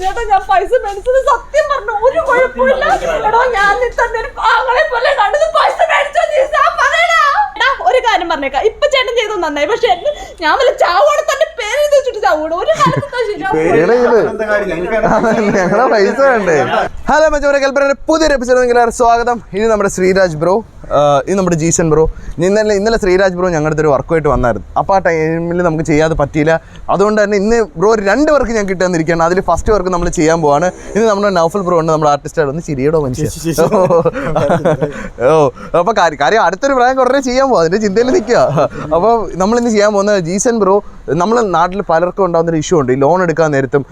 ചേട്ടാ ഞാൻ പൈസ മേടിച്ചത് സത്യം പറഞ്ഞു. ഒരു കുഴപ്പമില്ല. എടോ ഞാൻ നിന്നെ തന്നെ ഒരു പാങ്ങളെ പോലെ കണ്ടത് പൈസ മേടിച്ചോ ജീസ പറയടാ. എടാ ഒരു കാര്യം പറഞ്ഞേക്കാം. ഇപ്പൊ ചേട്ടൻ ചെയ്തോ നന്നായി. പക്ഷെ എന്നെ- ഞാൻ വല്ല ചാവോടെ തന്നെ പേര് എഴുതി വെച്ചിട്ട് ചാവൂടെ ഒരു കാലത്ത് ശരിയാവും ഞങ്ങളെ പൈസ വേണ്ടേ? ഹലോ മച്ചവരെ കൽപ്പന പുതിയൊരു എപ്പിസോഡ് സ്വാഗതം. ഇനി നമ്മുടെ ശ്രീരാജ് ബ്രോ ഇത് നമ്മുടെ ജീസൻ ബ്രോ. ഇന്നലെ ഇന്നലെ ശ്രീരാജ് ബ്രോ ഞങ്ങളുടെ അടുത്തൊരു വർക്കുമായിട്ട് വന്നായിരുന്നു. അപ്പോൾ ആ ടൈമിൽ നമുക്ക് ചെയ്യാതെ പറ്റിയില്ല. അതുകൊണ്ട് തന്നെ ഇന്ന് ബ്രോ രണ്ട് വർക്ക് ഞാൻ കിട്ടാന്നിരിക്കുകയാണ് അതിൽ ഫസ്റ്റ് വർക്ക് നമ്മൾ ചെയ്യാൻ പോവാണ്. ഇന്ന് നമ്മുടെ നൗഫൽ ബ്രോ ഉണ്ട് നമ്മുടെ ആർട്ടിസ്റ്റ് ഒന്ന് ചിരിയടോ മനുഷ്യ ഓ അപ്പോൾ കാര്യം കാര്യം അടുത്തൊരു പ്രായം ഉടനെ ചെയ്യാൻ പോകും അതിന്റെ ചിന്തയിൽ നിൽക്കുക. അപ്പോൾ നമ്മളിന്ന് ചെയ്യാൻ പോകുന്നത് ജീസൻ ബ്രോ നമ്മൾ നാട്ടിൽ പലർക്കും ഉണ്ടാകുന്നൊരു ഇഷ്യൂ ഉണ്ട്. ഈ ലോൺ എടുക്കാൻ നേരത്തും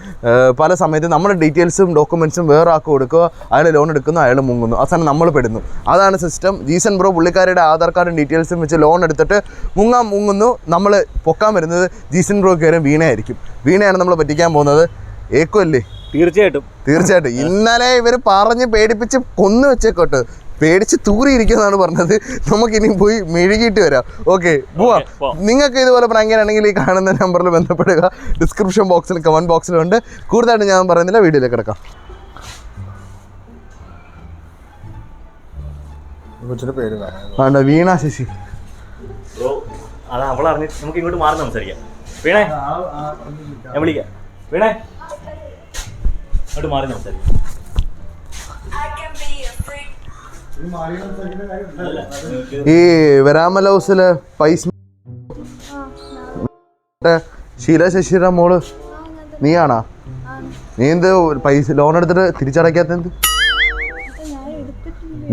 പല സമയത്ത് നമ്മുടെ ഡീറ്റെയിൽസും ഡോക്യുമെൻസും വേറെ ആക്കി കൊടുക്കുക. അയാൾ ലോൺ എടുക്കുന്നു അയാൾ മുങ്ങുന്നു. അവസാനം നമ്മൾ പെടുന്നു. അതാണ് സിസ്റ്റം ജീസൻ ബ്രോ പുള്ളിക്കാരുടെ ആധാർ കാർഡും ഡീറ്റെയിൽസും വെച്ച് ലോൺ എടുത്തിട്ട് മുങ്ങാൻ മുങ്ങുന്നു. നമ്മൾ പൊക്കാൻ വരുന്നത് ജീസൻ ബ്രോ കയറും വീണയായിരിക്കും. വീണയാണ് നമ്മൾ പറ്റിക്കാൻ പോകുന്നത്. ഏക്കുമല്ലേ തീർച്ചയായിട്ടും. തീർച്ചയായിട്ടും. ഇന്നലെ ഇവർ പറഞ്ഞ് പേടിപ്പിച്ച് കൊന്നു വെച്ചേക്കോട്ടെ. പേടിച്ച് തൂറിയിരിക്കുന്നതാണ് പറഞ്ഞത്. നമുക്ക് ഇനി പോയി മെഴുകിയിട്ട് വരാം. ഓക്കെ പോവാം. നിങ്ങൾക്ക് ഇതുപോലെ പ്രാങ്കനാണെങ്കിൽ ഈ കാണുന്ന നമ്പറിൽ ബന്ധപ്പെടുക. ഡിസ്ക്രിപ്ഷൻ ബോക്സിൽ കമന്റ് ബോക്സിലുണ്ട് കൂടുതലായിട്ട് ഞാൻ പറയുന്നില്ല. വീഡിയോയിലേക്ക് കിടക്കാം. കൊച്ചിന്റെ പേര് വേണം. വീണ ശശി. ബ്രോ അതാ അവൾ അറിഞ്ഞ് നമുക്ക് ഇങ്ങോട്ട് മാറി സംസാരിക്കാം. വീണേ ഞാൻ വിളിക്കാം. വീണേ ഇങ്ങോട്ട് മാറി സംസാരിക്കാം. ഈ വരാമല ഹൗസിലെ പൈസ ശീല ശശിയുടെ മോൾ. നീയാണാ? നീ എന്ത് പൈസ ലോൺ എടുത്തിട്ട് തിരിച്ചടയ്ക്കാത്ത എന്ത്?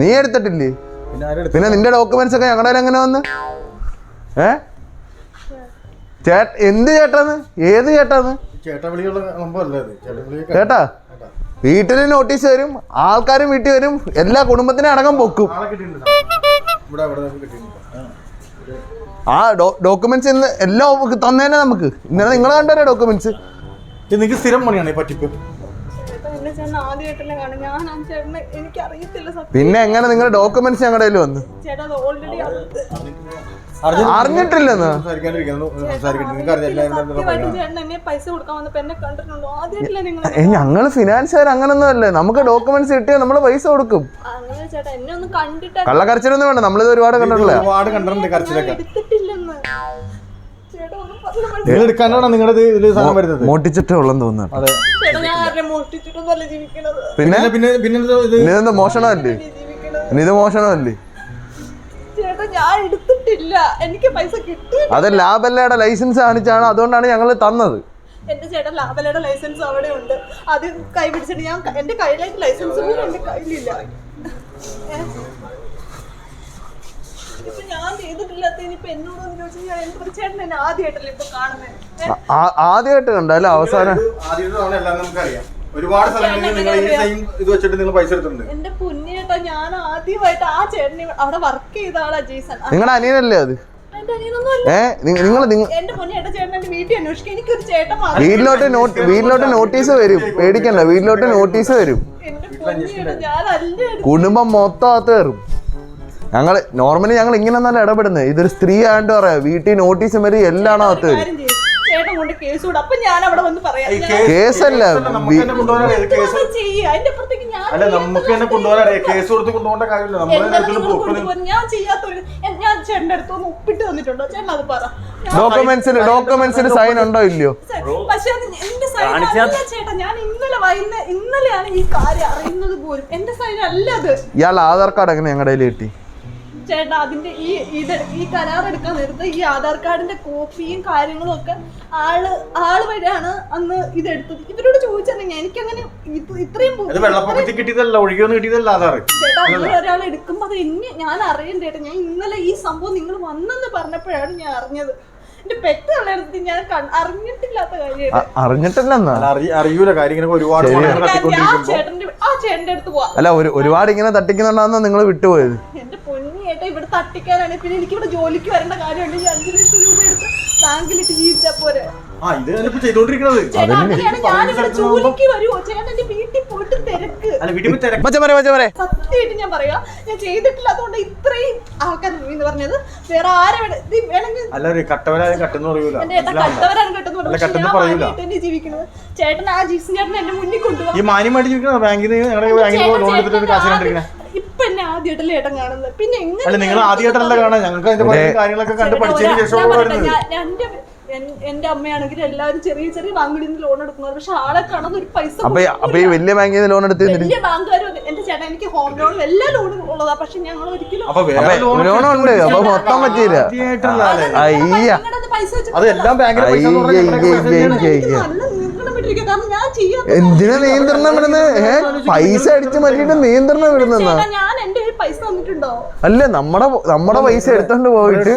നീ എടുത്തിട്ടില്ലേ? പിന്നെ നിന്റെ ഡോക്യുമെന്റ്സ് ഒക്കെ ഞങ്ങളുടെ എങ്ങനെ വന്ന്? ഏ? ചേട്ട എന്ത് ചേട്ടാന്ന്? ഏത് ചേട്ടാന്ന്? ചേട്ടാ വീട്ടിൽ നോട്ടീസ് വരും ആൾക്കാരും വീട്ടിൽ വരും എല്ലാ കുടുംബത്തിനും അടക്കം പൊക്കും. ആ. ഡോക്യുമെന്റ്സ് ഇന്ന് എല്ലാം തന്നേനെ നമുക്ക്. ഇന്നലെ നിങ്ങൾ കണ്ടേ ഡോക്യുമെന്റ്സ് നിങ്ങൾക്ക് സ്ഥിരം പണിയാണ് പറ്റിപ്പോ. ചേട്ടൻ ആദ്യമായിട്ടല്ലേ കാണും ഞാൻ ആ ചേട്ടനെ സത്യം. പിന്നെ എങ്ങനെ നിങ്ങളുടെ ഡോക്യുമെന്റ്സ് ഞങ്ങളുടെ കയ്യിൽ വന്നു? ചേട്ടാ അത് ഓൾറെഡി അറിഞ്ഞിട്ടില്ലെന്ന്? ചേട്ടൻ എന്നെ പൈസ കൊടുക്കാൻ വന്നപ്പോ എന്നെ കണ്ടിട്ടുണ്ടോ? ആദ്യമായിട്ടല്ലേ നിങ്ങൾ ഏ ഞങ്ങൾ ഫിനാൻസുകാർ അങ്ങനൊന്നും അല്ലേ നമുക്ക് ഡോക്യുമെന്റ്സ് കിട്ടിയാൽ നമ്മൾ പൈസ കൊടുക്കും. അങ്ങനെ ചേട്ടാ എന്നെ ഒന്ന് കണ്ടിട്ട് കള്ളക്കരച്ചിലൊന്നും വേണ്ട. നമ്മളിത് ഒരുപാട് കണ്ടിട്ടില്ല ഒരുപാട് കണ്ടിട്ടുണ്ട് കരച്ചിലൊക്കെ. എടുത്തിട്ടില്ലെന്ന്. നിങ്ങൾ നിങ്ങളുടെ ഇതിൽ സാധനം വരുന്നത്? മോട്ടിച്ചിട്ടേ ഉള്ളെന്ന് തോന്നുന്നു അതെ. പിന്നെ? പിന്നെ പിന്നെ ഇത് ഇനി മോഷണമല്ലേ? ജീവിക്കണത്. ഇത് മോഷണമല്ലേ? ചേട്ടാ ഞാൻ എടുത്തിട്ടില്ല. എനിക്ക് പൈസ കിട്ടി അത് ലാബല്ലയുടെ ലൈസൻസ് കാണിച്ചാണ് അതുകൊണ്ടാണ് ഞങ്ങൾ തന്നത്. എന്റെ ചേട്ടൻ ലാബലയുടെ ലൈസൻസ് അവിടെ ഉണ്ട്. അത് കൈ പിടിച്ചിട്ട് ഞാൻ എന്റെ കയ്യിലേക്ക് ലൈസൻസ് പോലും എന്റെ കയ്യിലില്ല. ആദ്യമായിട്ട് കണ്ടല്ലേ അവസാനം. ആദ്യത്തെ എല്ലാം നമുക്കറിയാം. ഒരുപാട് സ്ഥലങ്ങളിൽ നിങ്ങൾ ഈ സെയിം ഇത് വെച്ചിട്ട് നിങ്ങൾ പൈസ എടുത്തിട്ടുണ്ട്. എന്റെ പുണ്യേട്ടാ ഞാൻ ആദ്യമായിട്ട് ആ ചേട്ടനെ അവിടെ വർക്ക് ചെയ്ത ആളാ ജെയ്സൺ നിങ്ങളുടെ അനിയനല്ലേ അത്? വീട്ടിലോട്ട് നോട്ട് വീട്ടിലോട്ട് നോട്ടീസ് വരും. പേടിക്കണ്ട. വീട്ടിലോട്ട് നോട്ടീസ് വരും. ഞാൻ അല്ല കുടുംബം മൊത്തം അകത്ത് കയറും. ഞങ്ങൾ നോർമലി ഞങ്ങൾ ഇങ്ങനെ നല്ല ഇടപെടുന്നത്. ഇതൊരു സ്ത്രീ ആയിട്ട് പറയാം. വീട്ടിൽ നോട്ടീസ് മതി എല്ലാം അകത്ത് വരും കാര്യം ചെയ്യും. ചേട്ടൻ കൊണ്ട് കേസ് കൊടു അപ്പൊ ഞാൻ അവിടെ വന്ന് പറയാം. കേസ് കേസല്ല അല്ല. നമുക്ക് തന്നെ കൊണ്ടുപോകാൻ അറിയാം കേസ് കൊടുത്ത് കൊണ്ടുപോകേണ്ട കാര്യമില്ല. ഞാൻ- ഡോക്യുമെന്റ്സിൽ ഡോക്യുമെന്റ്സിൽ സൈൻ ഉണ്ടോ ഇല്ലയോ? പക്ഷേ എന്റെ സൈൻ അല്ല ചേട്ടാ. ഞാൻ ഇന്നലെ വൈകുന്നേരം ഇന്നലെയാണ് ഈ കാര്യം അറിയുന്നത് പോലും. എന്റെ സൈൻ അല്ല അത്. ഇയാൾ ആധാർ കാർഡ് എങ്ങനെ ഞങ്ങളുടെ കയ്യിൽ കിട്ടി? ചേട്ടാ അതിന്റെ ഈ ഇത് ഈ കരാർ എടുക്കാൻ നേരത്ത് ഈ ആധാർ കാർഡിന്റെ കോപ്പിയും കാര്യങ്ങളും ഒക്കെ ആൾ ആൾ വരെയാണ് അന്ന് ഇതെടുത്തത്. ഇവരോട് ചോദിച്ചിരുന്നെങ്കിൽ എനിക്കങ്ങനെ ഇത് ഇത്രയും അത് വെള്ളപ്പൊക്കത്തിൽ കിട്ടിയതല്ല ഒഴുകിയൊന്നും കിട്ടിയതല്ല ആധാർ. ചേട്ടാ അങ്ങനെ ഒരാൾ എടുക്കുമ്പോ അത് എന്നെ ഞാൻ അറിയണ്ട ചേട്ടാ ഞാൻ ഇന്നലെ ഈ സംഭവം നിങ്ങൾ വന്നെന്ന് പറഞ്ഞപ്പോഴാണ് ഞാൻ അറിഞ്ഞത്. എന്റെ പെറ്റ് ഉള്ളിടത്ത് ഞാൻ അറിഞ്ഞിട്ടില്ലാത്ത കാര്യം അ- അറിഞ്ഞിട്ടില്ലെന്നാ അല്ല, അറിയൂല കാര്യം ഇങ്ങനെ ഒരുപാട് ചേട്ടന്റെ ആ ചേട്ടന്റെ അടുത്ത് പോവാ. അല്ല ഒരു ഒരുപാട് ഇങ്ങനെ തട്ടിക്കുന്നുണ്ടാന്ന് നിങ്ങൾ വിട്ടുപോയത്? എന്റെ ഏട്ടാ ഇവിടെ തട്ടിക്കാനാണ്. പിന്നെ എനിക്ക് ഇവിടെ ജോലിക്ക് വരേണ്ട കാര്യമുണ്ട്. ഈ അഞ്ചു ലക്ഷം രൂപ എടുത്ത് ബാങ്കിലിട്ട് ജീവിച്ചാ പോരെ. ആ ഇത് ഞാനിപ്പോ ചെയ്തോണ്ടിരിക്കുന്നത് ചേട്ടാ അങ്ങനെയാണ് ഞാനിവിടെ ജോലിക്ക് വരുമോ ചേട്ടൻ എന്റെ വീട്ടിൽ പോയിട്ട് തിരക്ക്. അല്ല വീട്ടിൽ പോയി തിരക്ക്. മച്ചമരെ മച്ചമരെ സത്യമായിട്ട് ഞാൻ പറയാ ഞാൻ ചെയ്തിട്ടില്ല. അതുകൊണ്ട് ഇത്രയും ആൾക്കാർ എന്ന് പറഞ്ഞത് വേറെ ആരെ വേണ- ഇത് വേണമെങ്കിൽ അല്ല ഒരു കട്ടവരായ കട്ടെന്ന് പറയൂല. എന്റെ ഏട്ടാ കട്ടവരാണ് കേട്ടെന്ന് അല്ല, പറഞ്ഞു കട്ടെന്ന് ഞാൻ പറയൂല. മാനിയായിട്ട് തന്നെ ജീവിക്കുന്നത് ചേട്ടൻ ആ ജീസൻ ചേട്ടൻ എന്റെ മുന്നിൽ കൊണ്ടുപോകാം ഈ മാന്യമായിട്ട് ജീവിക്കണ ബാങ്കിൽ നിന്ന് ഞങ്ങളുടെ ബാങ്കിൽ ലോൺ എടുത്തിട്ട് കാശ് കണ്ടിരിക്കണേ എന്നെ ആദ്യമായിട്ടല്ലേ ഏട്ടൻ കാണുന്നത്. പിന്നെ എങ്ങനെ അല്ല നിങ്ങൾ ആദ്യമായിട്ടല്ല കാണാൻ ഞങ്ങൾക്ക് അതിന്റെ പല കാര്യങ്ങളൊക്കെ കണ്ട് പഠിച്ചതിന് ശേഷം എന്റെ എന്റെ അമ്മയാണെങ്കിൽ എല്ലാവരും ചെറിയ ചെറിയ ബാങ്കിൽ നിന്ന് ലോൺ എടുക്കുന്നത് പക്ഷെ ആളെ കാണാൻ ഒരു പൈസ വലിയ ബാങ്കിൽ നിന്ന് ലോൺ എടുത്ത് വലിയ ബാങ്കുകാരും എന്റെ ചേട്ടൻ എനിക്ക് ഹോം ലോൺ എല്ലാ ലോണും ഉള്ളതാ. പക്ഷെ ഞങ്ങൾ ഒരിക്കലും ലോൺ ഉണ്ട്. അപ്പൊ മൊത്തം പറ്റിയില്ല. ആദ്യമായിട്ടുള്ള ആളെ. അയ്യ. നിങ്ങളുടെ പൈസ വെച്ച് അത് എല്ലാം ബാങ്കിലെ പൈസ എന്ന് പറഞ്ഞാൽ അയ്യ, ഞങ്ങളുടെ പൈസ അയ്യ, തന്നെയാണ്. അയ്യ. എനിക്ക് നല്ല നിയന്ത്രണം വിട്ടിരിക്കുക കാരണം എന്തിനാ നിയന്ത്രണം വിടുന്നത് ഏ? പൈസ അടിച്ച് മാറ്റിട്ട് നിയന്ത്രണം വിടുന്നോ ഞാൻ എന്റെ കയ്യിൽ പൈസ തന്നിട്ടുണ്ടോ? അല്ല നമ്മടെ നമ്മുടെ പൈസ എടുത്തോണ്ട് പോയിട്ട്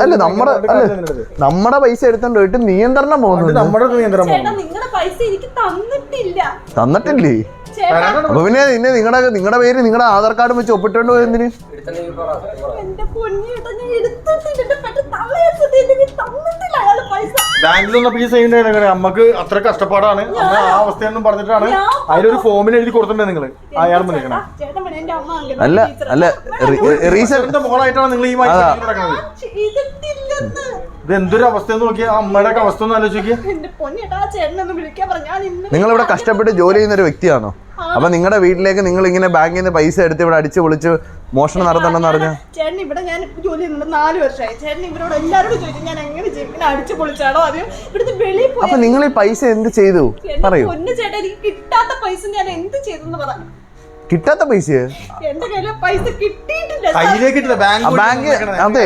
അല്ല നമ്മടെ അല്ല നമ്മടെ പൈസ എടുത്തോണ്ട് പോയിട്ട് നിയന്ത്രണം പോകുന്നുണ്ട്. നമ്മുടെ നിയന്ത്രണം നിങ്ങളുടെ പൈസ എനിക്ക് തന്നിട്ടില്ല. തന്നിട്ടില്ലേ? അപ്പൊ പിന്നെ നിന്നെ നിങ്ങളുടെ നിങ്ങളുടെ പേര് നിങ്ങളുടെ ആധാർ കാർഡ് വെച്ച് ഒപ്പിട്ടോണ്ട് പോയതിന് എന്റെ പൊന്നിയേട്ടാ ഞാൻ എടുത്തിട്ടില്ല എന്റെ പെട്ടെന്ന് തള്ളയെടുത്തിട്ട് എനിക്ക് തന്നിട്ടില്ല അയാൾ പൈസ ബാങ്കിൽ വന്നപ്പോ ഈ സൈൻ നമുക്ക് അത്ര കഷ്ടപ്പാടാണ്. അമ്മ ആ അവസ്ഥയൊന്നും പറഞ്ഞിട്ടാണ്. അതിലൊരു ഫോമിൽ എഴുതി കൊടുത്തിട്ടുണ്ട് നിങ്ങൾ അയാൾ നിൽക്കണം അല്ല. അല്ല റീസെന്റ് മോളായിട്ടാണ് നിങ്ങൾ ഈ ഇത് എന്തൊരു അവസ്ഥ എന്ന് നോക്കിയാ അമ്മയുടെ അവസ്ഥ ഒന്ന് ആലോചിക്കുക നിങ്ങൾ ഇവിടെ കഷ്ടപ്പെട്ട് ജോലി ചെയ്യുന്ന ഒരു വ്യക്തിയാണോ? അപ്പൊ നിങ്ങളുടെ വീട്ടിലേക്ക് നിങ്ങൾ ഇങ്ങനെ ബാങ്കിൽ നിന്ന് പൈസ എടുത്ത് ഇവിടെ അടിച്ച് പൊളിച്ച് മോഷണം നടത്തണമെന്ന് പറഞ്ഞു ചേട്ടൻ ഇവിടെ ഞാൻ ജോലി ചെയ്യുന്നുണ്ട് നാല് വർഷമായി. ചേട്ടൻ ഇവരോട് എല്ലാവരോടും ചോദിച്ചു ഞാൻ എങ്ങനെ ജീവിക്കണം അടിച്ചു പൊളിച്ചാണോ ഇവിടുന്ന് വെളിയിൽ പോയി അപ്പൊ നിങ്ങൾ ഈ പൈസ എന്ത് ചെയ്തു? പറയൂ. ചേട്ടൻ ചേട്ടാ എനിക്ക് കിട്ടാത്ത പൈസ ഞാൻ എന്ത് ചെയ്തെന്ന് പറ. കിട്ടാത്ത പൈസ? എന്റെ കയ്യിൽ പൈസ കിട്ടിയിട്ടില്ല. കയ്യിലേക്ക് ഇട്ടില്ല ബാങ്ക് ബാങ്ക് അതെ.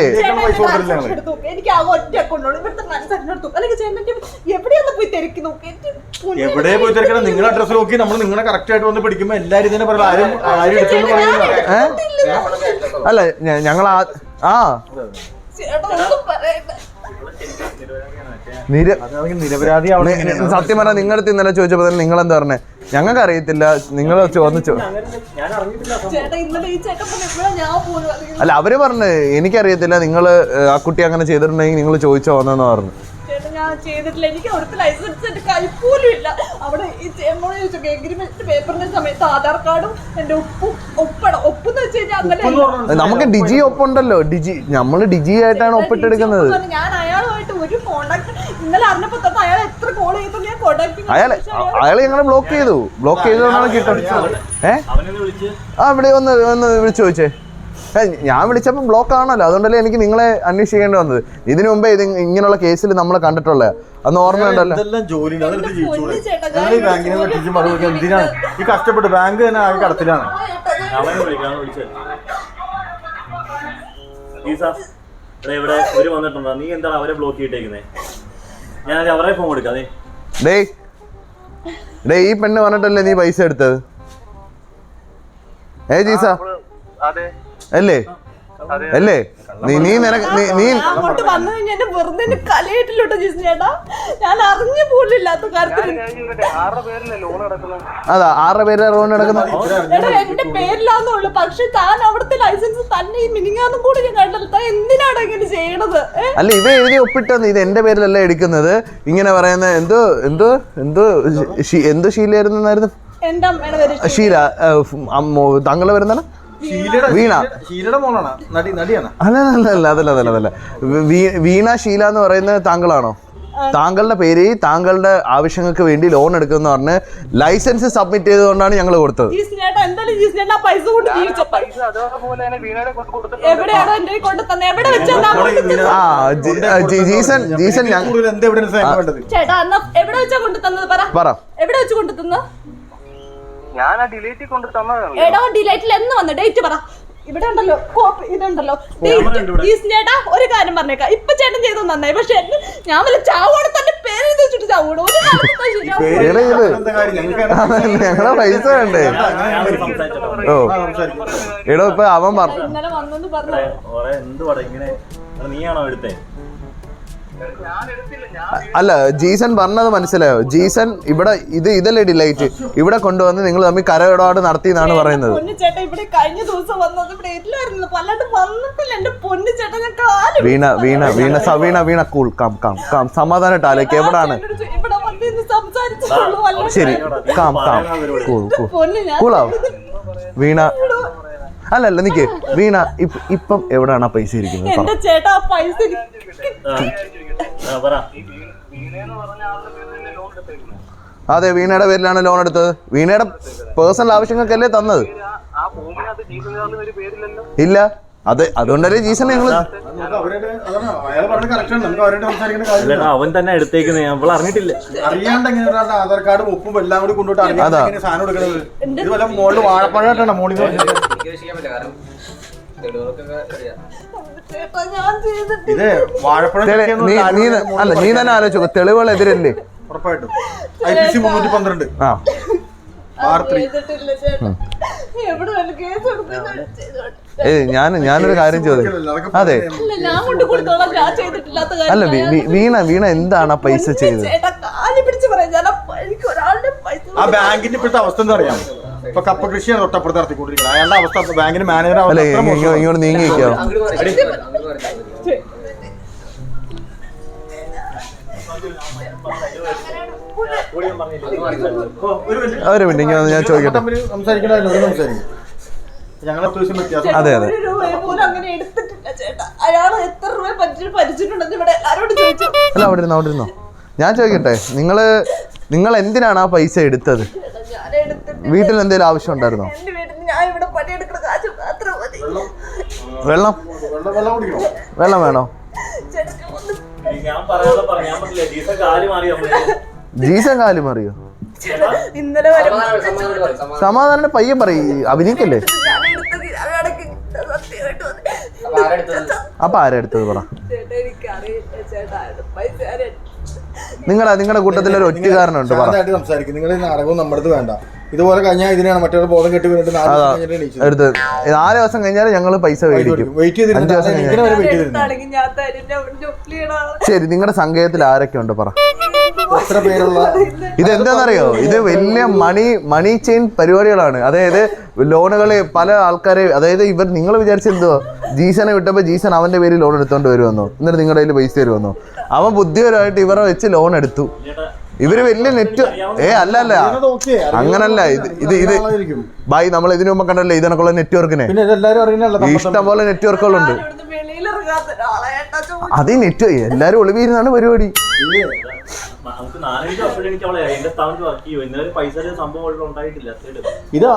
എനിക്ക് ആ ഒറ്റ അക്കൗണ്ടുള്ളൂ ഇവിടുത്തെ ട്രാൻസാക്ഷൻ എടുത്തു. അല്ലെങ്കിൽ ചേട്ടൻ എവിടെയൊന്ന് പോയി തിരക്കി നോക്കി? എനിക്ക് എവിടെ പോയി തിരക്കണം? നിങ്ങളുടെ അഡ്രസ് നോക്കി നമ്മൾ നിങ്ങളെ കറക്റ്റ് ആയിട്ട് വന്ന് പിടിക്കുമ്പോ എല്ലാരും ഇതിനെ പറയില്ല ആരും ആരും എടുത്തെന്ന് പറയുന്നില്ല അല്ല ഞങ്ങൾ ആ. സത്യം പറഞ്ഞാൽ നിങ്ങളുടെ അടുത്ത് ഇന്നലെ ചോദിച്ചപ്പോൾ തന്നെ നിങ്ങൾ എന്താ പറഞ്ഞേ? ഞങ്ങൾക്ക് അറിയത്തില്ല. നിങ്ങൾ ചോദിച്ചു അല്ല അവർ പറഞ്ഞു എനിക്കറിയത്തില്ല നിങ്ങൾ ആ കുട്ടി അങ്ങനെ ചെയ്തിട്ടുണ്ടെങ്കിൽ നിങ്ങൾ ചോദിച്ചോ വന്നെന്ന് പറഞ്ഞു. ഞാൻ ചെയ്തിട്ടില്ല. എനിക്ക് അവിടുത്തെ ലൈസൻസ് എന്റെ കൈ പോലും ഇല്ല. അവിടെ ഈ ചേട്ടനോട് ചോദിച്ചു എഗ്രിമെന്റ് പേപ്പറിന്റെ സമയത്ത് ആധാർ കാർഡും എന്റെ ഉപ്പും ഒപ്പട ഒപ്പെന്ന് വെച്ച് കഴിഞ്ഞാൽ അങ്ങനെ നമുക്ക് ഡിജി ഒപ്പുണ്ടല്ലോ. ഡിജി നമ്മൾ ഡിജി ആയിട്ടാണ് ഒപ്പിട്ടെടുക്കുന്നത്. ഞാൻ അയാളുമായിട്ട് ഒരു കോണ്ടാക്ട് ഇന്നലെ അറിഞ്ഞപ്പോ തൊട്ട് അയാൾ എത്ര കോൾ ചെയ്തു ഞാൻ കോണ്ടാക്ട് അയാൾ അയാൾ ഞങ്ങളെ ബ്ലോക്ക് ചെയ്തു. ബ്ലോക്ക് ചെയ്തതാണ് കിട്ടുന്നത് ഏഹ് അവനെ വിളിച്ച്. ആ ഇവിടെ ഒന്ന് ഒന്ന് വിളിച്ചു ചോദിച്ചേ. ഞാൻ വിളിച്ചപ്പോൾ ബ്ലോക്ക് ആണല്ലോ. അതുകൊണ്ടല്ലേ എനിക്ക് നിങ്ങളെ അന്വേഷിക്കേണ്ടി വന്നത്. ഇതിനു മുമ്പേ ഇത് ഇങ്ങനെയുള്ള കേസിൽ നമ്മൾ കണ്ടിട്ടുള്ളത് അന്ന് ഓർമ്മയുണ്ടല്ലോ ഈ കഷ്ടപ്പെട്ട് ബാങ്ക് തന്നെ ആകെ കടത്തിലാണ്. ഇവിടെ ഇവിടെ ഒരു വന്നിട്ടുണ്ടോ? നീ എന്താണ് അവരെ ബ്ലോക്ക് ചെയ്തിട്ടേക്കുന്നേ? ഞാൻ അവരെ ഫോൺ ഡേയ്. ഈ പെണ്ണ് പറഞ്ഞിട്ടല്ലേ നീ പൈസ എടുത്തത്? ഏ ജീസ. അല്ലേ? അല്ലേ? നീ നീ നിനക്ക് നീ അങ്ങോട്ട് വന്നു കഴിഞ്ഞാൽ എന്നെ വെറുതെ എന്നെ കലയിട്ടില്ലോട്ടോ ജിസ് ചേട്ടാ ഞാൻ അറിഞ്ഞു പോലും ഇല്ലാത്ത കാര്യത്തിൽ. അതാ ആറ് പേര് ലോൺ എടുക്കുന്നു എടാ എന്റെ പേരിലാന്നേ ഉള്ളു. പക്ഷെ താൻ അവിടുത്തെ ലൈസൻസ് തന്നെ ഈ മിനിങ്ങാന്നും കൂടി ഞാൻ കണ്ടല്ലോ. താൻ എന്തിനാണ് ഇങ്ങനെ ചെയ്യണത്? അല്ല ഇവ എഴുതി ഒപ്പിട്ടെന്ന് ഇത് എന്റെ പേരിലല്ല എടുക്കുന്നത്? ഇങ്ങനെ പറയുന്ന എന്തോ എന്തോ എന്തോ ഷീ- എന്തോ ശീലായിരുന്നു ശീല തങ്ങളെ പേര് ഷീല താങ്കളെ വരുന്നതാണ് വീണ. അല്ല അല്ല അല്ല അതല്ല അതല്ല അതല്ല. വീണ ഷീല എന്ന് പറയുന്നത് താങ്കളാണോ? താങ്കളുടെ പേര് താങ്കളുടെ ആവശ്യങ്ങൾക്ക് വേണ്ടി ലോൺ എടുക്കുന്ന പറഞ്ഞ് ലൈസൻസ് സബ്മിറ്റ് ചെയ്തുകൊണ്ടാണ് ഞങ്ങൾ കൊടുത്തത്. ജീസൻ ജീസൻ പറ. പറ. എവിടെ വെച്ച് കൊണ്ടു തന്നത്? ഞാൻ ആ ഡിലീറ്റ് കൊണ്ട് തന്നതാണ് എടോ ഡിലൈറ്റിൽ എന്ന് വന്നു? ഡേറ്റ് പറ. ഇവിടെ ഉണ്ടല്ലോ കോപ്പി ഇതുണ്ടല്ലോ. ഈസ് ചേട്ടാ ഒരു കാര്യം പറഞ്ഞേക്കാം. ഇപ്പൊ ചേട്ടൻ ചെയ്തത് നന്നായി. പക്ഷെ ഞാൻ വല്ല ചാവോടെ തന്നെ പേര് എഴുതി വെച്ചിട്ട് ചാവോടെ. ഒരു ഞങ്ങളെ പൈസ വേണ്ടേ? ഓ എടോ ഇപ്പൊ അവൻ പറഞ്ഞു ഇന്നലെ വന്നെന്ന് പറഞ്ഞു. നീയാണോ എടുത്തേ? അല്ല ജീസൻ പറഞ്ഞത് മനസ്സിലായോ? ജീസൻ ഇവിടെ ഇത് ഇതല്ലേ ഡിലൈറ്റ്? ഇവിടെ കൊണ്ടുവന്ന് നിങ്ങൾ തമ്മിൽ കരയിടപാട് നടത്തി എന്നാണ് പറയുന്നത്. Veena Veena Veena സവീണ Veena Veena cool calm calm calm സമാധാനമായിട്ട് ആലോചിക്കുക എവിടാണ്? ശരി കാം കാം കൂൾ കൂൾ കൂളാവും വീണ അല്ല അല്ല നിക്ക്. വീണ ഇപ്പ- എവിടെയാണ് ആ പൈസ ഇരിക്കുന്നത്? എന്റെ ചേട്ടാ ആ പൈസ അതെ വീണയുടെ പേരിലാണ് ലോൺ എടുത്തത്. വീണയുടെ പേഴ്സണൽ ആവശ്യങ്ങൾക്കല്ലേ തന്നത്? ഇല്ല. അത് അതുകൊണ്ടല്ലേ ജീസൺ ഞങ്ങൾ നമുക്ക് അവരുടെ അതാണ് അയാൾ പറഞ്ഞ കറക്റ്റ് ആണ്. നമുക്ക് അവരുടെ സംസാരിക്കുന്ന കാര്യമില്ല. അവൻ തന്നെ എടുത്തേക്കുന്നത് നമ്മൾ അറിഞ്ഞിട്ടില്ല. അറിയാണ്ട് ആധാർ കാർഡും ഉപ്പും എല്ലാം കൂടി കൊണ്ടുപോയിട്ട്. സാധനം എടുക്കുന്നത് ഇത് വല്ല മോളിൽ ചെയ്തിട്ട് ഇത് വാഴപ്പഴം അല്ല നീ തന്നെ ആലോചിച്ചു തെളിവുകൾ എതിരല്ലേ? ഉറപ്പായിട്ടും. ഐ പി സി മുന്നൂറ്റി പന്ത്രണ്ട് ആ. R three. എവിടെ കേസ് കൊടുക്കുന്നത് ചെയ്തോട്ടെ. ഏയ് ഞാൻ ഞാനൊരു കാര്യം ചോദിക്കും അതെ. അല്ല വീണ വീണ എന്താണ് ആ പൈസ ചെയ്തത്? കാലി പിടിച്ച് ഞാൻ ആ എനിക്ക് ഒരാളുടെ പൈസ ആ ബാങ്കിന്റെ ഇപ്പോഴത്തെ അവസ്ഥ എന്താ അറിയാം ഇപ്പൊ കപ്പ കൃഷിയാണ് തൊട്ടപ്പുറത്ത് നടത്തിക്കൊണ്ടിരിക്കുന്നത്. അയാളുടെ അവസ്ഥ ബാങ്കിന്റെ മാനേജർ അല്ലെ. ഇങ്ങോട്ട് നീങ്ങി നിൽക്കാവോ അങ്ങോട്ട് പറയും. അങ്ങോട്ട് പറയും. ഒരു മിനിറ്റ് ഇങ്ങനെ ഞാൻ ചോദിക്കട്ടെ? ഒരു സംസാരിക്കും. അതെ അതെ. അല്ല അവിടെ ഇരുന്നോ അവിടെ ഇരുന്നോ. ഞാൻ ചോദിക്കട്ടെ നിങ്ങൾ നിങ്ങൾ എന്തിനാണ് ആ പൈസ എടുത്തത്? വീട്ടിൽ എന്തെങ്കിലും ആവശ്യം ഉണ്ടായിരുന്നോ? വെള്ളം. വെള്ളം? വെള്ളം കുടിക്കണോ? വെള്ളം വേണോ? കാൽ മാറിയോ ജീസൻ കാലും അറിയോ ചേട്ടാ, ഇന്നലെ വരെ സമാധാനം പയ്യൻ പറയും അഭിനയിക്കല്ലേ? അപ്പൊ ആരെടുത്തത് ആരാ എടുത്തത് പറ. ചേട്ടാ എനിക്കറിയില്ല ചേട്ടാ പൈസ ആരാ നിങ്ങളെ നിങ്ങളുടെ കൂട്ടത്തിൽ ഒരു ഒറ്റുകാരനുണ്ട് പറ. ശാന്തമായിട്ട് സംസാരിക്കും. നിങ്ങൾ നാടകവും നമ്മുടെ അടുത്ത് വേണ്ട. ഇതുപോലെ കഴിഞ്ഞാൽ ഇതിനാണ് മറ്റൊരു ബോധം കെട്ടി വീണിട്ട് നാല് ദിവസം കഴിഞ്ഞിട്ട് എണീച്ചത്. എടുത്ത് നാല് ദിവസം കഴിഞ്ഞാൽ ഞങ്ങൾ പൈസ മേടിക്കും. വെയിറ്റ് ചെയ്തിരുന്നു അഞ്ച് ദിവസം വെയിറ്റ് ചെയ്തിരുന്നു ശരി നിങ്ങളുടെ സങ്കേതത്തിൽ ആരൊക്കെ ഉണ്ട് പറ. എത്ര പേരുള്ള ഇത് എന്താണെന്നറിയോ ഇത് വലിയ മണി മണി ചെയിൻ പരിപാടികളാണ്. അതായത് ലോണുകളെ പല ആൾക്കാരെ അതായത് ഇവർ നിങ്ങൾ വിചാരിച്ചെന്തോ ജീസനെ വിട്ടപ്പോൾ ജീസൻ അവന്റെ പേരിൽ ലോൺ എടുത്തോണ്ട് വരുമെന്നോ എന്നിട്ട് നിങ്ങളുടെ കയ്യിൽ പൈസ തരുമെന്നോ അവൻ ബുദ്ധിപരമായിട്ട് ഇവരെ വെച്ച് ലോൺ എടുത്തു. ഇവർ വലിയ നെറ്റ് ഏ അല്ല അല്ല. അങ്ങനല്ല. ഇത് ഇത് ഇത്. ബായ് നമ്മൾ ഇതിനു മുമ്പ് കണ്ടല്ലേ ഇതിനൊക്കെയുള്ള നെറ്റ്വർക്കിനെ. പിന്നെ ഇതെല്ലാരും അറിയുന്നല്ല ഇഷ്ടം പോലെ നെറ്റ്വർക്കുകളുണ്ട്. അത് നെറ്റ് എല്ലാരും ഒളിവിരുന്നാണ് പരിപാടി. നമുക്ക് നാലഞ്ച് വർഷം എനിക്ക് അവളെ എന്റെ സ്ഥാപനത്തിൽ വർക്ക് ചെയ്യും ഇന്നലെ പൈസ സംഭവം ഇവിടെ ഉണ്ടായിട്ടില്ല അത്രയും ഇത്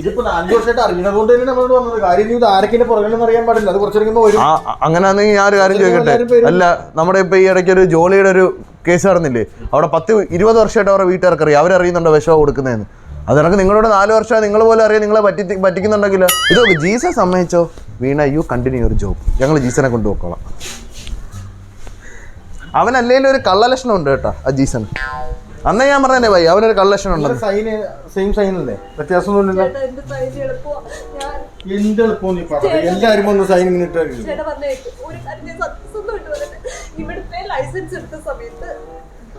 ഇതിപ്പോ നാലു വർഷമായിട്ട് അറിയുന്നത് കൊണ്ട് തന്നെ നമ്മളോട് വന്നത്. കാര്യം ഇത് ആരൊക്കെ പുറകെന്ന് അറിയാൻ പാടില്ല. അത് കുറച്ചെടുക്കുമ്പോൾ അങ്ങനെയാണെങ്കിൽ ഞാൻ ഒരു കാര്യം ചോദിക്കട്ടെ? അല്ല നമ്മുടെ ഇപ്പൊ ഈ ഇടയ്ക്ക് ഒരു ജോലിയുടെ ഒരു കേസ് നടന്നില്ലേ? അവിടെ പത്ത് ഇരുപത് വർഷമായിട്ട് അവരുടെ വീട്ടുകാർക്ക് അറിയാം അവരറിയുന്നുണ്ടോ വിഷമം കൊടുക്കുന്നതെന്ന്? അത് കണക്ക് നിങ്ങളോട് നാല് വർഷം നിങ്ങൾ പോലും അറിയാം നിങ്ങളെ പറ്റി പറ്റിക്കുന്നുണ്ടെങ്കിലോ? ഇത് Jeesa സമ്മതിച്ചോ? Veena you continue your job ഞങ്ങൾ ജീസനെ കൊണ്ടുപോക്കോളാം അവൻ അല്ലെങ്കിൽ ഒരു കള്ളലക്ഷണം ഉണ്ട് കേട്ടോ ആ അന്ന് ഞാൻ പറഞ്ഞേ ഭായി അവനൊരു കള്ളലക്ഷണം ഉണ്ട് സൈൻ സെയിം സൈൻ അല്ലേ വ്യത്യാസമൊന്നുമില്ല എന്ത് എളുപ്പം എല്ലാരും ഒന്ന് സൈൻ ഇങ്ങനെ ഇവിടുത്തെ ലൈസൻസ് എടുത്ത സമയത്ത്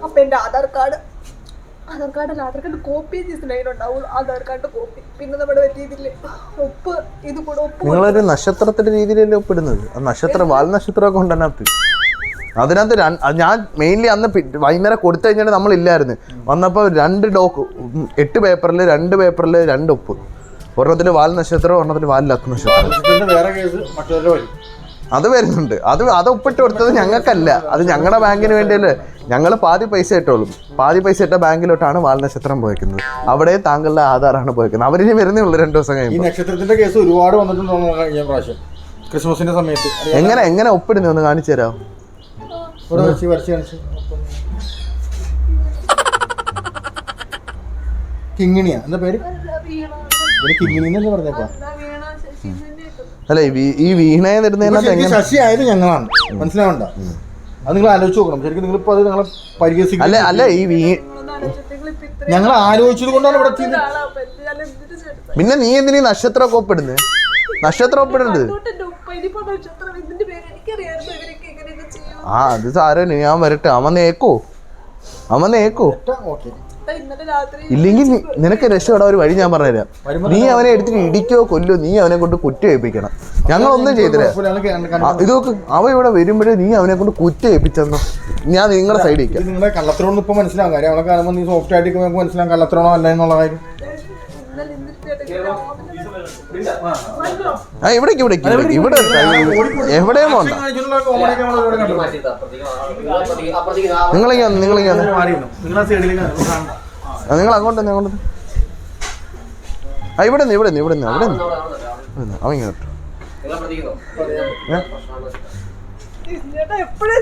അപ്പൊ എന്റെ Aadhaar card Aadhaar card copy ചെയ്തിട്ടുണ്ടാവും ആധാർ കാർഡ് കോപ്പി പിന്നെ നമ്മുടെ പറ്റിയതില്ലേ ഒപ്പ് ഇത് കൂടെ ഒപ്പ് നിങ്ങളൊരു നക്ഷത്രത്തിന്റെ രീതിയിലല്ലേ ഒപ്പിടുന്നത്? ആ നക്ഷത്രം വാൽ നക്ഷത്രമൊക്കെ ഉണ്ട് അതിനകത്ത് അതിനകത്ത് ഞാൻ മെയിൻലി അന്ന് വൈകുന്നേരം കൊടുത്തു കഴിഞ്ഞാൽ നമ്മളില്ലായിരുന്നു. വന്നപ്പോൾ രണ്ട് ഡോക്ക് എട്ട് പേപ്പറിൽ രണ്ട് പേപ്പറിൽ രണ്ട് ഒപ്പ് ഒരെണ്ണത്തിൽ വാൽ നക്ഷത്രം ഒരെണ്ണത്തിൽ വാലില്ലാത്ത നക്ഷത്രം. അത് വരുന്നുണ്ട്. അത് അത് ഒപ്പിട്ട് കൊടുത്തത് ഞങ്ങൾക്കല്ല. അത് ഞങ്ങളുടെ ബാങ്കിന് വേണ്ടിയല്ലേ. ഞങ്ങൾ പാതി പൈസ ഇട്ടോളും. പാതി പൈസ ഇട്ട ബാങ്കിലോട്ടാണ് വാൽ നക്ഷത്രം പോയിക്കുന്നത്. അവിടെ താങ്കളുടെ ആധാറാണ് പോയിക്കുന്നത്. അവരിനി വരുന്നേ ഉള്ളൂ രണ്ട് ദിവസം ഈ നക്ഷത്രത്തിന്റെ കേസ് ഒരുപാട് വന്നിട്ടുണ്ടോ കഴിഞ്ഞ പ്രാവശ്യം. ക്രിസ്മസിന്റെ സമയത്ത്. എങ്ങനെ എങ്ങനെ ഒപ്പിടുന്നു ഒന്ന് കാണിച്ചു തരാമോ? ഇവിടെ വരച്ച് വരച്ച് കാണിച്ച്. കിങ്ങിണിയാ. എന്താ പേര്? ഇതിന് കിങ്ങിണി എന്ന് പറഞ്ഞേപ്പാ അല്ല ഈ വീണ ഈ വീണയെ ഇപ്പൊ തരുന്നതിനകത്ത് ശശി ആയത് ഞങ്ങളാണ്. മനസ്സിലാവണ്ട? അത് നിങ്ങൾ ആലോചിച്ച് നോക്കണം. ശരിക്കും നിങ്ങൾ ഇപ്പൊ അത് ഞങ്ങളെ പരിഹസിക്കും അല്ല അല്ല ഈ വീ ഞങ്ങൾ ആലോചിച്ചത് കൊണ്ടാണ് ഇവിടെ എത്തിയത്. പിന്നെ നീ എന്തിനീ നക്ഷത്രമൊക്കെ ഒപ്പിടുന്നത് നക്ഷത്രം ഒപ്പിടുന്നത് ആ അത് സാരമില്ല ഞാൻ വരട്ടെ. അവൻ നേക്കോ? അവൻ നേക്കോ? ഇല്ലെങ്കിൽ നിനക്ക് രക്ഷപ്പെടാൻ ഒരു വഴി ഞാൻ പറഞ്ഞുതരാം. നീ അവനെ എടുത്തിട്ട് ഇടിക്കോ കൊല്ലോ നീ അവനെ കൊണ്ട് കുറ്റ ഏൽപ്പിക്കണം. ഞങ്ങളൊന്നും ചെയ്തില്ല. ഇത് ഇതൊക്കെ അവ ഇവിടെ വരുമ്പോഴേ നീ അവനെ കൊണ്ട് കുറ്റ ഏൽപ്പിച്ചെന്നോ? ഞാൻ നിങ്ങളുടെ സൈഡിൽ നിങ്ങളെ കള്ളത്തരോന്ന് ഇപ്പൊ മനസ്സിലാവും. കാര്യം അവളെ കാണുമ്പോൾ നീ സോഫ്റ്റ് ആയിട്ട് മനസ്സിലാകും മനസ്സിലാവും കള്ളത്തരണോ അല്ല എന്നുള്ള കാര്യം. ആ ഇവിടേക്ക് ഇവിടേക്ക് ഇവിടേക്ക്. ഇവിടെ എവിടെയും പോണ്ട നിങ്ങൾ നിങ്ങളിങ്ങനെ നിങ്ങളിങ്ങനെ നിങ്ങൾ അങ്ങോട്ട് അങ്ങോട്ട് ആ ഇവിടെ നിന്ന് ഇവിടെ നിന്ന് ഇവിടെ നിന്ന് അവിടെ നിന്ന് അവിടെ, അവിടെ, അവിടെ. ഇവിടെ നിന്ന്. അവൻ ഇങ്ങോട്ട് എപ്പോഴും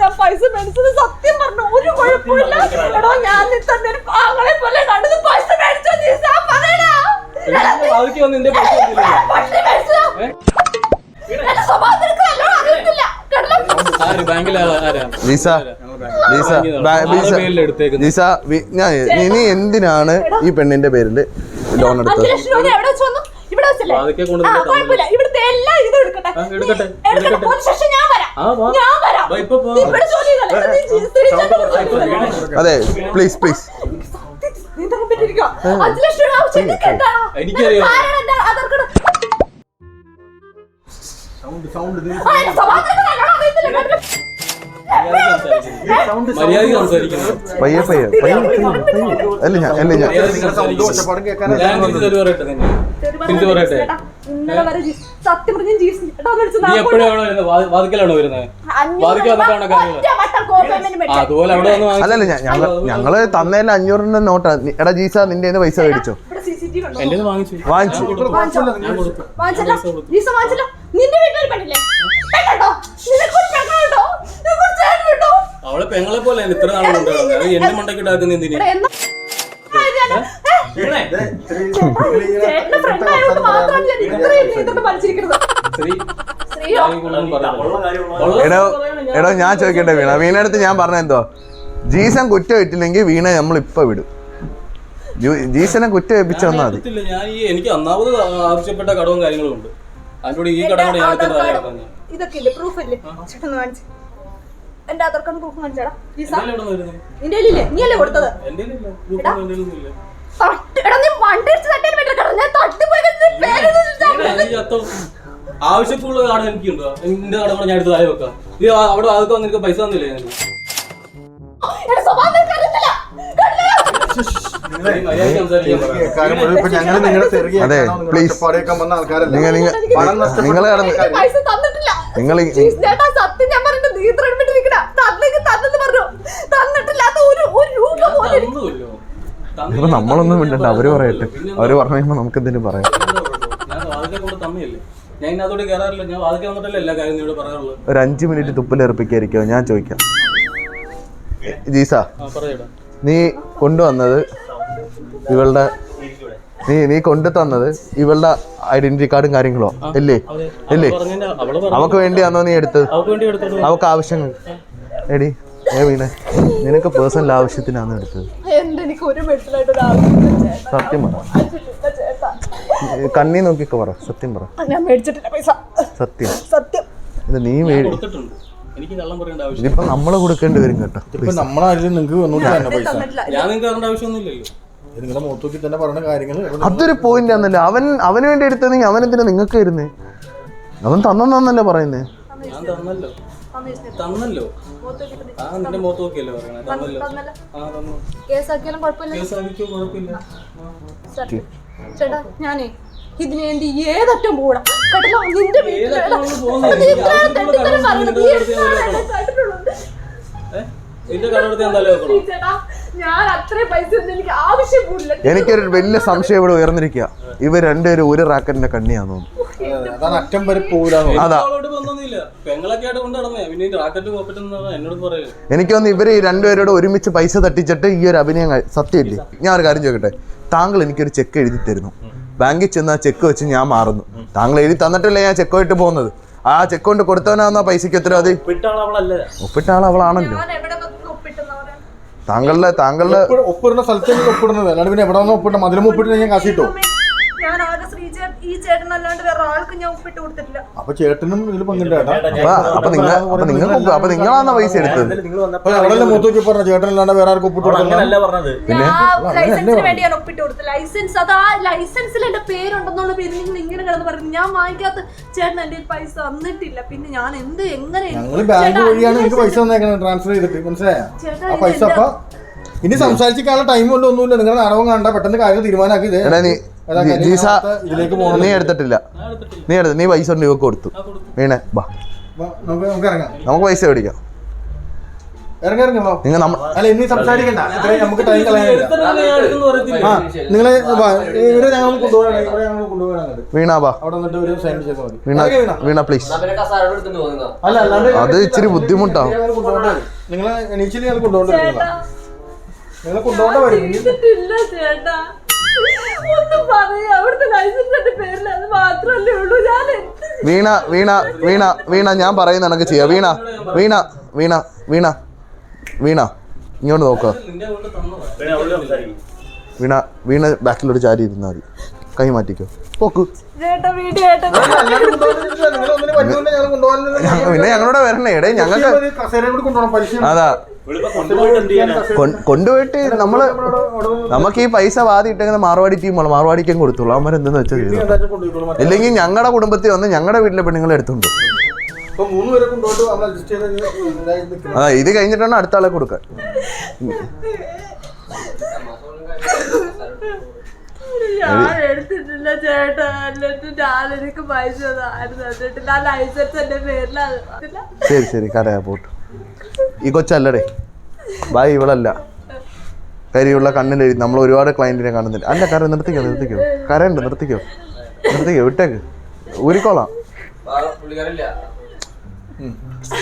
ഞാൻ പൈസ മേടിച്ചത് സത്യം പറഞ്ഞു. ഒരു കുഴപ്പമില്ല. എടോ ഞാൻ നീ തന്നെ ഒരു പാങ്ങളെ പോലെ കണ്ടത് പൈസ മേടിച്ചോ ജീസാ പറയടാ. എടാ, നീ വന്ന് നിന്റെ പൈസ? ലീസ ലീസ ലീസ ഞാൻ നീ- എന്തിനാണ് ഈ പെണ്ണിന്റെ പേരിൽ ലോൺ എടുത്തത്? ഇവിടെ വെച്ചല്ലേ ആ കുഴപ്പമില്ല ഇവിടുത്തെ എല്ലാ ഇതും എടുക്കട്ടെ എടുക്കട്ടെ, എടുക്കട്ടെ എടുക്കട്ടെ. പോലീസ് സ്റ്റേഷൻ ഞാൻ വരാം ഞാൻ. നീ ഇവിടെ ജോലി ചെയ്തല്ലേ? നീ? അതെ പ്ലീസ് പ്ലീസ് നീ. ലക്ഷം രൂപ ആവശ്യം നിനക്ക് എന്താണോ? എനിക്കറിയാം. സൗണ്ട് സൗണ്ട് ആ, എന്റെ സ്വഭാവം നിനക്ക് നല്ലോണം അറിയത്തില്ല. മര്യാദയ്ക്ക് സംസാരിക്കുന്നു പയ്യെ പയ്യെ പയ്യെ പയ്യെ. അല്ല ഞാൻ അല്ല ഞാൻ. മര്യാദയ്ക്ക് സംസാരിക്കുന്നു. ഒച്ചപ്പാടും കേൾക്കാൻ ഞാൻ പറയട്ടെ നിന്നെ. പറയട്ടെ ചേട്ടാ, ഇന്നലെ വരെ ജി- സത്യം പറഞ്ഞ ജീസ് ചേട്ടാ ഒന്ന് വിളിച്ച് നീ നാ എപ്പോഴാണോ വരുന്നത്? വാ- വാതിക്കലാണോ വരുന്നത്? അഞ്ഞൂറ് വാതിക്കൽ വന്നിട്ടാണോ കാര്യങ്ങൾ ഒറ്റ വട്ടം കോപ്പേയ്മെന്റ് ആ, വെച്ച്. അതുപോലെ അവിടെ വന്ന് അല്ലല്ല ഞങ്ങൾ തന്നേന്റെ അഞ്ഞൂറിന്റെ നോട്ടാ. നി- എടാ ജീസ നിന്റെ കയ്യിന്ന് പൈസ മേടിച്ചോ. ഇവിടെ CCTV കണ്ടോ? എന്റെ വാങ്ങിച്ചു വാങ്ങിച്ചു. വാങ്ങിച്ചല്ലോ? ജീസ വാങ്ങിച്ചല്ലോ? നിന്റെ വീട്ടിൽ പെണ്ണില്ലേ? അവളെ പെങ്ങളെ പോലെ ഇത്ര നാളെ കൊണ്ടുവരുന്നത് അത് എന്റെ മണ്ടയ്ക്ക് ഉണ്ടാക്കുന്ന എന്തിന് എടാ, ഞാൻ എടോ ചോദിക്കട്ടെ വീണ? വീണടുത്ത് ഞാൻ പറഞ്ഞ എന്തോ ജീസൻ കുറ്റം ഇട്ടില്ലെങ്കിൽ വീണ നമ്മൾ ഇപ്പൊ വിടും ജീസനെ കുറ്റം ഏൽപ്പിച്ചു ഞാൻ മതി. ഞാൻ ഈ എനിക്ക് ഒന്നാമത് ആവശ്യപ്പെട്ട കടവും കാര്യങ്ങളും ഉണ്ട്. അതിനോട് ഈ കടം കൂടെ ഞാൻ ആധാർ എടുത്തിട്ട് കാർഡ് പറയാം ഇതൊക്കെ ഇല്ലേ? പ്രൂഫ് അല്ലേ ചേട്ടൻ എന്റെ ആധാർ കാർഡ് പ്രൂഫ് കാണിച്ചാടാ. നിന്റെ കയ്യിലില്ലേ നീ അല്ലേ കൊടുത്തത്? ഞാൻ എനിക്കുണ്ടോ. നിന്റെ കൂടെ എടുത്ത് താഴെ വെക്കാം. അവിടെ അതൊക്കെ പൈസ തന്നില്ലേ നിനക്ക്? നിങ്ങൾ കണ്ടില്ലേ? ഇപ്പൊ നമ്മളൊന്നും മിണ്ടണ്ട. അവർ പറയട്ടെ. അവർ പറഞ്ഞു കഴിയുമ്പോ നമുക്ക് എന്തെങ്കിലും പറയാം? ഒരു അഞ്ചു മിനിറ്റ് തുപ്പിലേർപ്പിക്കായിരിക്കോ ഞാൻ ചോദിക്കാം. ജീസ ആ പറയടാ. നീ കൊണ്ടുവന്നത് ഇവളുടെ നീ നീ കൊണ്ടു തന്നത് ഇവളുടെ ഐഡന്റിറ്റി കാർഡും കാര്യങ്ങളോ? അല്ലേ പറഞ്ഞു അവക്ക് വേണ്ടിയാണോ നീ എടുത്തത്? അവക്ക് ആവശ്യങ്ങൾ. എടി ഏ വീണെ നിനക്ക് പേഴ്സണൽ ആവശ്യത്തിനാണ് എടുത്തത്. എനിക്ക് ഒരു സത്യം പറ. കണ്ണി നോക്കിയൊക്കെ പറ സത്യം പറ. ഞാൻ മേടിച്ചിട്ടില്ല പൈസ. സത്യം. സത്യം. ഇത് നീ മേടി എനിക്ക് കള്ളം പറയേണ്ട ആവശ്യം ഇതിപ്പോ നമ്മൾ കൊടുക്കേണ്ടി വരും കേട്ടോ ഇപ്പൊ നമ്മളാരും നിങ്ങൾക്ക് വന്നോണ്ട് തന്നെ പൈസ. ഞാൻ നിങ്ങൾക്ക് ആവശ്യമൊന്നുമില്ലല്ലോ. നിങ്ങളുടെ തന്നെ കാര്യങ്ങൾ അതൊരു പോയിന്റ് ആണല്ലോ അവൻ അവന് വേണ്ടി എടുത്തതെങ്കിൽ അവൻ എന്തിനാ നിങ്ങൾക്ക് വരുന്നേ അവൻ തന്നെന്നല്ലേ പറയുന്നേ? ഞാൻ തന്നല്ലോ. തന്നല്ലോ. ആ നിന്റെ മുഖത്ത് നോക്കിയല്ലേ പറയണേ തന്നല്ലോ. തന്നല്ലോ. ആ തന്നു. കേസാക്കിയാലും കുഴപ്പമില്ല. കേസ് ആക്കിക്കോ കുഴപ്പമില്ല. സത്യം. ചേട്ടാ ഞാനേ ഇതിന് വേണ്ടി ഏതറ്റം പോടാ നിന്റെ വീട്ടിൽ ഏതറ്റം പോകുന്നത്? നീ എനിക്ക് ഇത്രയും ആവശ്യത്തിനുള്ള തെണ്ടിത്തരം കടം പറഞ്ഞത് നീ അടുത്ത് ഞാൻ എന്താണ് വെക്കണം. കേട്ടിട്ടുള്ളത്? ഏ? നിന്റെ കടമെടുത്ത് ഞാൻ തല വെക്കണം? ചേട്ടാ. ഞാൻ അത്രയും പൈസ ഒന്നും എനിക്ക് ആവശ്യം പോലില്ല എനിക്കൊരു വലിയ സംശയം ഇവിടെ ഉയർന്നിരിക്കുക. ഇവർ രണ്ടുപേരും ഒരു റാക്കറ്റിന്റെ കണ്ണിയാന്ന് തോന്നുന്നു. അതാണ് അറ്റം വരെ അതാ. അവളോട് എനിക്ക് തോന്നുന്നു ഇവർ ഈ രണ്ടുപേരോട് ഒരുമിച്ച് പൈസ തട്ടിച്ചിട്ട് ഈ ഒരു അഭിനയം സത്യമില്ലേ? ഞാൻ ഒരു കാര്യം ചോദിക്കട്ടെ? താങ്കൾ എനിക്കൊരു ചെക്ക് എഴുതി തരുന്നു. ബാങ്കിൽ ചെന്ന് ആ ചെക്ക് വെച്ച് ഞാൻ മാറുന്നു. താങ്കൾ എഴുതി തന്നിട്ടല്ലേ ഞാൻ ചെക്ക് ആയിട്ട് പോകുന്നത്? ആ ചെക്ക് കൊണ്ട് കൊടുത്തവനാന്നാ ആ പൈസക്ക് ഉത്തരവാദി ഒപ്പിട്ട ആൾ അവളാണല്ലോ താങ്കളുടെ താങ്കളുടെ ഒപ്പിടുന്ന സ്ഥലത്ത് ഒപ്പിടുന്നത്. അല്ലാണ്ട് പിന്നെ എവിടെ നിന്ന് ഒപ്പിടണം? മതിലും ഒപ്പിട്ട് ഞാൻ കാശ് കിട്ടോ. ഞാൻ ആകെ ശ്രീ ഈ ഈ ചേട്ടൻ അല്ലാണ്ട് വേറെ ആൾക്കും ഞാൻ ഒപ്പിട്ട് കൊടുത്തിട്ടില്ല. അപ്പൊ ചേട്ടനും ഇതിൽ പങ്കുണ്ട് ചേട്ടാ അപ്പൊ അപ്പൊ നിങ്ങൾ അപ്പൊ നിങ്ങൾ അപ്പൊ നിങ്ങളാണ് പൈസ എടുത്തത്? നിങ്ങൾ വന്നപ്പോൾ അവിടെ മൂത്തോക്കി പറഞ്ഞ ചേട്ടനല്ലാണ്ട് വേറെ ആർക്കും ഒപ്പിട്ട് കൊടുക്കണം അങ്ങനല്ല പറഞ്ഞത്? പിന്നെ? ലൈസൻസിന് വേണ്ടി ഞാൻ ഒപ്പിട്ട് കൊടുത്തു. ലൈസൻസ് അത് ആ ലൈസൻസിൽ എന്റെ പേരുണ്ടെന്നുള്ള പേര് നിങ്ങൾ ഇങ്ങനെ കിടന്ന് പറഞ്ഞു ഞാൻ വാങ്ങിക്കാത്ത ചേട്ടൻ എന്റെ കയ്യിൽ പൈസ തന്നിട്ടില്ല. പിന്നെ ഞാൻ എന്ത് എങ്ങനെ ഞങ്ങൾ ബാങ്ക് വഴിയാണ് നിങ്ങൾക്ക് പൈസ തന്നേക്കുന്നത് ട്രാൻസ്ഫർ ചെയ്തിട്ട്. മനസ്സിലായ? ആ പൈസ അപ്പൊ ഇനി സംസാരിച്ചിട്ടുള്ള ടൈം കൊണ്ടൊന്നുമില്ല ഒന്നുമില്ല നിങ്ങൾ നാടകം കണ്ട പെട്ടെന്ന് കാര്യം തീരുമാനമാക്കി എടാ നീ ജീസ നാളത്തെ ഇതിലേക്ക് പോകണം നീ എടുത്തിട്ടില്ല. നീ എടുത്ത് നീ പൈസ കൊണ്ട് ഇവക്ക് കൊടുത്തു. വീണേ ബാ. നമുക്ക് നമുക്ക് ഇറങ്ങാം. നമുക്ക് പൈസ മേടിക്കാം. ഇറങ്ങി ഇറങ്ങി വാ. നിങ്ങൾ വീണ ബാ. അവിടെ വന്നിട്ട് ഒരു സൈൻ ചെയ്താൽ വീണ വീണ. വീണ പ്ലീസ് അത് ഇച്ചിരി ബുദ്ധിമുട്ടാണ് നിങ്ങളെ കൊണ്ടുപോകേണ്ട വരും ചേട്ടാ. ഒന്ന് പറയാ അവിടുത്തെ ലൈസൻസ് എന്റെ പേരിൽ അത് മാത്രല്ലേ ഉള്ളൂ. ഞാൻ എന്ത് വീണ വീണ വീണ വീണ ഞാൻ പറയുന്ന എനിക്ക് ചെയ്യാം. വീണ വീണ വീണ വീണ വീണ ഇങ്ങോട്ട് നോക്കുക വീണ വീണ ബാക്കിലോട്ട് ചാരി ഇരുന്നാൽ മതി. കൈ മാറ്റിക്കോ പോക്ക് പിന്നെ ഞങ്ങളോട് വരണേ. ഇടേ ഞങ്ങൾക്ക് അതാ. കൊണ്ടുപോയിട്ട് നമ്മൾ നമുക്ക് ഈ പൈസ വാതി ഇട്ടെങ്കിൽ മാർവാടി ടീമാണ് മാർവാടിക്കും കൊടുത്തുള്ളൂ അവന്മാർ എന്തെന്ന് വെച്ചാൽ ചെയ്തു ഇല്ലെങ്കിൽ ഞങ്ങളുടെ കുടുംബത്തിൽ വന്ന് ഞങ്ങളുടെ വീട്ടിലെ പെണ്ണുങ്ങളെ എടുത്തുണ്ട് ആ. ഇത് കഴിഞ്ഞിട്ടാണ് അടുത്ത ആളെ കൊടുക്കാൻ ഞാൻ എടുത്തിട്ടില്ല ചേട്ടാ. എന്നിട്ട് ഞാൻ എനിക്ക് പൈസ തന്നിട്ടില്ല ആ ലൈസൻസ് എന്റെ പേരിലാണ്. ശരി ശരി. കരയാ പോട്ട്. ഈ കൊച്ചല്ലടേ. ബായ് ഇവളല്ല. കരിയുള്ള കണ്ണിൽ നമ്മൾ ഒരുപാട് ക്ലയന്റിനെ കാണുന്നില്ല. അല്ല കര നിർത്തിക്കോ നിർത്തിക്കോ. കരയുണ്ട് നിർത്തിക്കോ. നിർത്തിക്കോ വിട്ടേക്ക്. ഊരിക്കോളാം.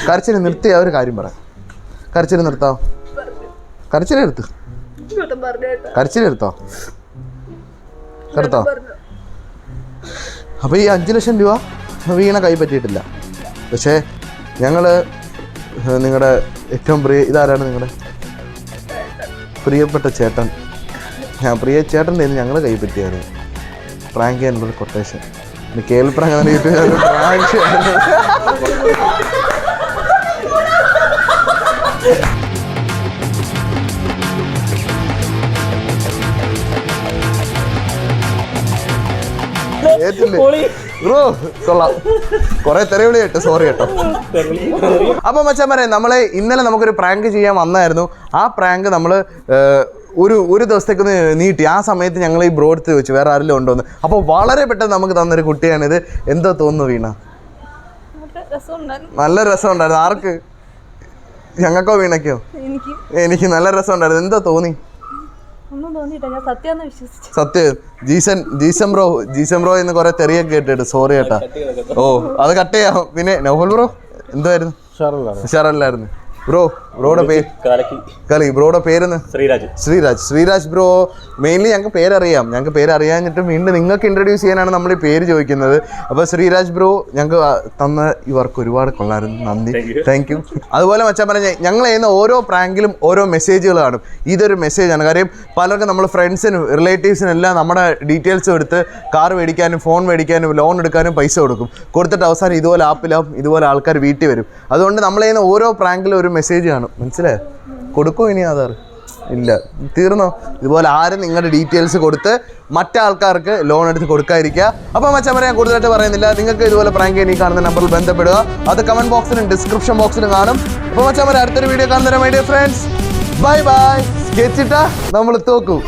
കരച്ചിന് നിർത്തി ആ ഒരു കാര്യം പറ. കരച്ചിന് നിർത്താം. കരച്ചിൽ എടുത്ത്. പറഞ്ഞു. അപ്പോൾ ഈ അഞ്ച് ലക്ഷം രൂപ വീണ കൈ പറ്റിയിട്ടില്ല. പക്ഷേ ഞങ്ങൾ നിങ്ങളുടെ ഏറ്റവും പ്രിയ ഇതാരാണ് നിങ്ങളുടെ പ്രിയപ്പെട്ട ചേട്ടൻ. ഞാൻ പ്രിയ ചേട്ടന്റെ ഇന്ന് ഞങ്ങൾ കൈ പറ്റിയാണ്. പ്രാങ്ക് ചെയ്യാനുള്ളൊരു കൊട്ടേഷൻ കേൾപ്രാങ്ക് യൂട്യൂബ് പ്രാങ്ക് ബ്രോ കൊള്ളാം. കുറെ തെരവിളി കേട്ടോ സോറി കേട്ടോ. അപ്പൊ മച്ചാൻ പറയാം നമ്മളെ ഇന്നലെ നമുക്കൊരു പ്രാങ്ക് ചെയ്യാൻ വന്നായിരുന്നു. ആ പ്രാങ്ക് നമ്മൾ ഒരു ഒരു ദിവസത്തേക്ക് നീട്ടി. ആ സമയത്ത് ഞങ്ങൾ ഈ ബ്രോ എടുത്ത് വെച്ചു വേറെ ആരെങ്കിലും ഉണ്ടോന്ന് അപ്പോൾ വളരെ പെട്ടെന്ന് നമുക്ക് തന്നൊരു കുട്ടിയാണിത്. എന്താ തോന്നുന്നു വീണ? നല്ല രസമുണ്ടായിരുന്നു. ഉണ്ടായിരുന്നു ആർക്ക്? ഞങ്ങൾക്കോ വീണക്കോ എനിക്ക്. എനിക്ക് നല്ല രസമുണ്ടായിരുന്നു. എന്താ തോന്നി ഒന്നും തോന്നിയില്ല ഞാൻ സത്യാന്ന് വിശ്വസിച്ചു സത്യം ജീസൻ ജീസൻ ബ്രോ ജീസൻ ബ്രോ എന്ന് കുറെ തെറിയൊക്കെ കേട്ടിട്ട് സോറി കേട്ടാ ഓ അത് കട്ട് ചെയ്യാം. പിന്നെ നൗഫൽ ബ്രോ എന്തായിരുന്നു ഉഷാറല്ലായിരുന്നു. ബ്രോ ബ്രോയുടെ പേര് കളി ബ്രോയുടെ പേരെന്ന്? ശ്രീരാജ്. ശ്രീരാജ്. ശ്രീരാജ് ബ്രോ മെയിൻലി ഞങ്ങൾക്ക് പേരറിയാം. ഞങ്ങൾക്ക് പേരറിയാഞ്ഞിട്ട് വീണ്ടും നിങ്ങൾക്ക് ഇൻട്രൊഡ്യൂസ് ചെയ്യാനാണ് നമ്മൾ ഈ പേര് ചോദിക്കുന്നത്. അപ്പോൾ ശ്രീരാജ് ബ്രോ ഞങ്ങൾക്ക് തന്ന ഇവർക്ക് വർക്ക് ഒരുപാട് കൊള്ളായിരുന്നു. നന്ദി. താങ്ക് യു അതുപോലെ മച്ചാൻ പറഞ്ഞ ഞങ്ങൾ ചെയ്യുന്ന ഓരോ പ്രാങ്കിലും ഓരോ മെസ്സേജുകൾ കാണും ഇതൊരു മെസ്സേജാണ് കാര്യം പലർക്കും നമ്മൾ ഫ്രണ്ട്സിനും റിലേറ്റീവ്സിനും എല്ലാം നമ്മുടെ ഡീറ്റെയിൽസ് എടുത്ത് കാർ മേടിക്കാനും ഫോൺ മേടിക്കാനും ലോൺ എടുക്കാനും പൈസ കൊടുക്കും. കൊടുത്തിട്ട് അവസാനം ഇതുപോലെ ആപ്പിലാവും ഇതുപോലെ ആൾക്കാർ വീട്ടിൽ വരും. അതുകൊണ്ട് നമ്മൾ ചെയ്യുന്ന ഓരോ പ്രാങ്കിലും ഒരു മെസ്സേജ് കാണും മനസ്സിലായോ? കൊടുക്കും ഇനി ആധാർ. ഇല്ല. തീർന്നോ? ഇതുപോലെ ആരും നിങ്ങളുടെ ഡീറ്റെയിൽസ് കൊടുത്ത് മറ്റാൾക്കാർക്ക് ലോൺ എടുത്ത് കൊടുക്കാതിരിക്കുക. അപ്പോൾ മച്ചാൻ പറയാൻ കൂടുതലായിട്ട് പറയുന്നില്ല. നിങ്ങൾക്ക് ഇതുപോലെ പ്രാങ്ക് ഇനി കാണുന്ന നമ്പറിൽ ബന്ധപ്പെടുക. അത് കമന്റ് ബോക്സിലും ഡിസ്ക്രിപ്ഷൻ ബോക്സിലും കാണും. അപ്പോൾ മച്ചാൻ അടുത്തൊരു വീഡിയോ കാണുന്നതിന് ഫ്രണ്ട്സ് ബൈ ബൈ സ്കെച്ചിട്ട നമ്മൾ തോക്കും.